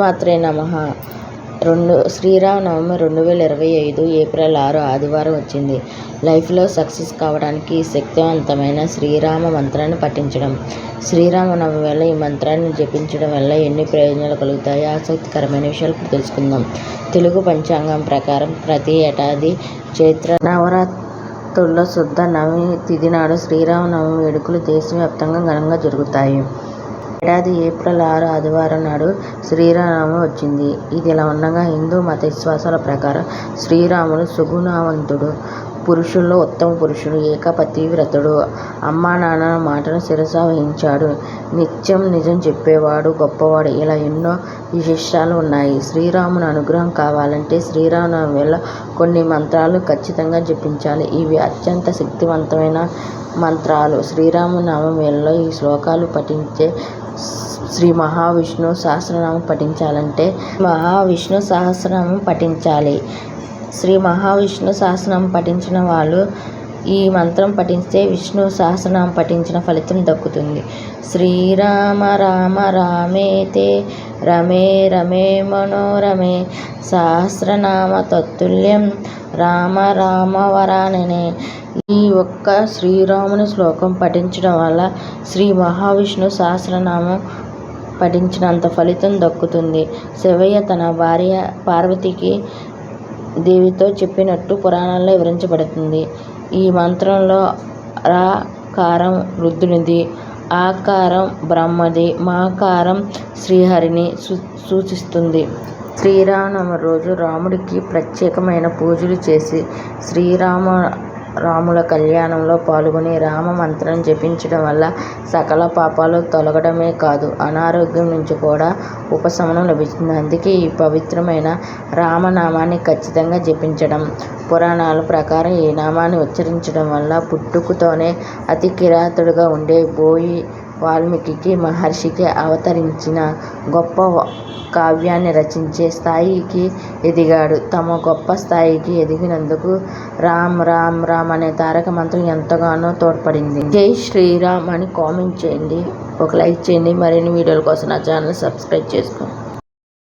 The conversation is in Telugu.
మాత్రే నమ. రెండు శ్రీరామనవమి రెండు వేల ఇరవై ఐదు ఏప్రిల్ ఆరు ఆదివారం వచ్చింది. లైఫ్లో సక్సెస్ కావడానికి శక్తివంతమైన శ్రీరామ మంత్రాన్ని పఠించడం. శ్రీరామనవమి వల్ల ఈ మంత్రాన్ని జపించడం వల్ల ఎన్ని ప్రయోజనాలు కలుగుతాయో ఆసక్తికరమైన విషయాలు ఇప్పుడు తెలుసుకుందాం. తెలుగు పంచాంగం ప్రకారం ప్రతి ఏడాది చైత్ర నవరాత్రుల శుద్ధ నవమి తిథి నాడు శ్రీరామనవమి వేడుకలు దేశవ్యాప్తంగా ఘనంగా జరుగుతాయి. ఏడాది ఏప్రిల్ ఆరు ఆదివారం నాడు శ్రీరామనవమి వచ్చింది. ఇదిలా ఉండగా హిందూ మత విశ్వాసాల ప్రకారం శ్రీరాముడు సుగుణవంతుడు. పురుషుల్లో ఉత్తమ పురుషుడు ఏకపతివ్రతుడు. అమ్మా మాటను శిరస వహించాడు. నిత్యం నిజం చెప్పేవాడు గొప్పవాడు. ఇలా ఎన్నో విశేషాలు ఉన్నాయి. శ్రీరాముని అనుగ్రహం కావాలంటే శ్రీరామనవమి వేళ కొన్ని మంత్రాలు ఖచ్చితంగా జపించాలి. ఇవి అత్యంత శక్తివంతమైన మంత్రాలు. శ్రీరామనవమి వేళలో ఈ శ్లోకాలు పఠించే శ్రీ మహావిష్ణు సహస్రనామం పఠించాలంటే మహావిష్ణు సహస్రనామం పఠించాలి. శ్రీ మహావిష్ణు సహస్రనామం పఠించిన వాళ్ళు ఈ మంత్రం పఠిస్తే విష్ణు సహస్రనామం పఠించిన ఫలితం దక్కుతుంది. శ్రీరామ రామ రామేతే రమే రమే మనోరమే సహస్రనామ తత్తుల్యం రామ రామ వరాననే. ఈ ఒక్క శ్రీరాముని శ్లోకం పఠించడం వల్ల శ్రీ మహావిష్ణు సహస్రనామం పఠించినంత ఫలితం దక్కుతుంది. శివయ్య తన భార్య పార్వతికి దేవితో చెప్పినట్టు పురాణాల్లో వివరించబడుతుంది. ఈ మంత్రంలో రా కారం రుద్రునిది ఆకారం బ్రహ్మది మాకారం శ్రీహరిని సు సూచిస్తుంది. శ్రీరామనవమి రోజు రాముడికి ప్రత్యేకమైన పూజలు చేసి శ్రీరామ రాముల కళ్యాణంలో పాల్గొని రామ మంత్రం జపించడం వల్ల సకల పాపాలు తొలగడమే కాదు అనారోగ్యం నుంచి కూడా ఉపశమనం లభిస్తుంది. అందుకే ఈ పవిత్రమైన రామనామాన్ని ఖచ్చితంగా జపించడం పురాణాల ప్రకారం ఈ నామాన్ని ఉచ్చరించడం వల్ల పుట్టుకతోనే అతి కిరాతుడుగా ఉండే బోయి వాల్మీకి మహర్షికి అవతరించిన గొప్ప కావ్యాన్ని రచించే స్థాయికి ఎదిగాడు. తమ గొప్ప స్థాయికి ఎదిగినందుకు రామ్ రామ్ రామ్ అనే తారక మంత్రం ఎంతగానో తోడ్పడింది. జై శ్రీరామ్ అని కామెంట్ చేయండి. ఒక లైక్ చేయండి. మరిన్ని వీడియోల కోసం నా ఛానల్ సబ్స్క్రైబ్ చేసుకోండి.